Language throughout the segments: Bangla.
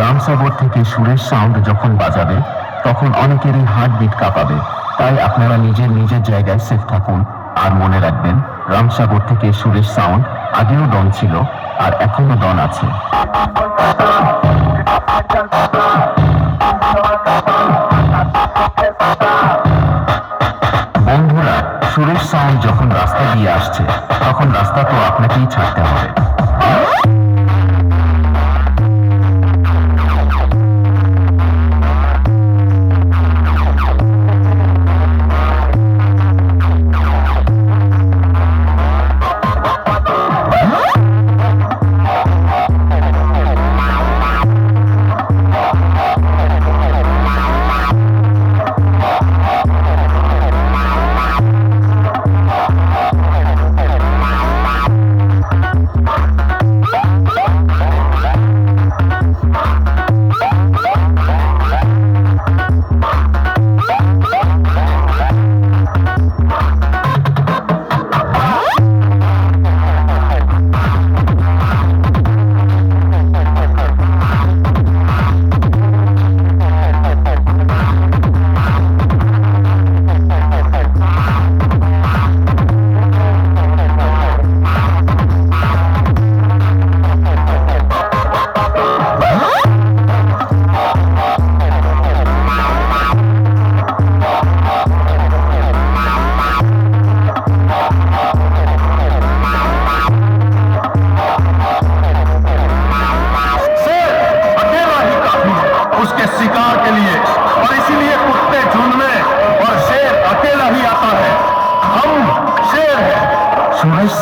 রামসাগর থেকে সুরেশ সাউন্ড যখন বাজাবে, তখন অনেকেরই হার্ট বিট কাঁপাবে। তাই আপনারা নিজের নিজের জায়গায় সেফ থাকুন। আর মনে রাখবেন, রামসাগর থেকে সুরেশ সাউন্ড আগেও ডন ছিল, আর এখনও ডন আছে। বন্ধুরা সুরেশ সাউন্ড যখন রাস্তা দিয়ে আসছে, তখন রাস্তা তো আপনাকেই ছাড়তে হবে।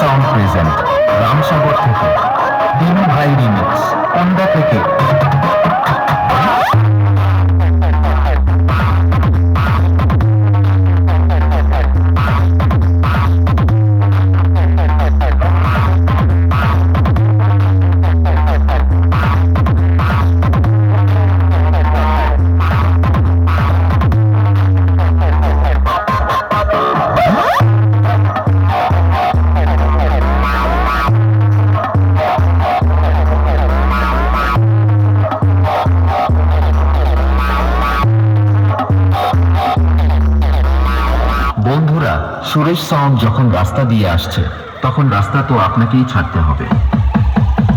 সাউন্ড প্রেজেন্ট রামসাগর থেকে দিনু ভাই রিমিক্স কন্দা থেকে। সুরেশ সাউন্ড যখন রাস্তা দিয়ে আসছে তখন রাস্তা তো আপনাকেই ছাড়তে হবে।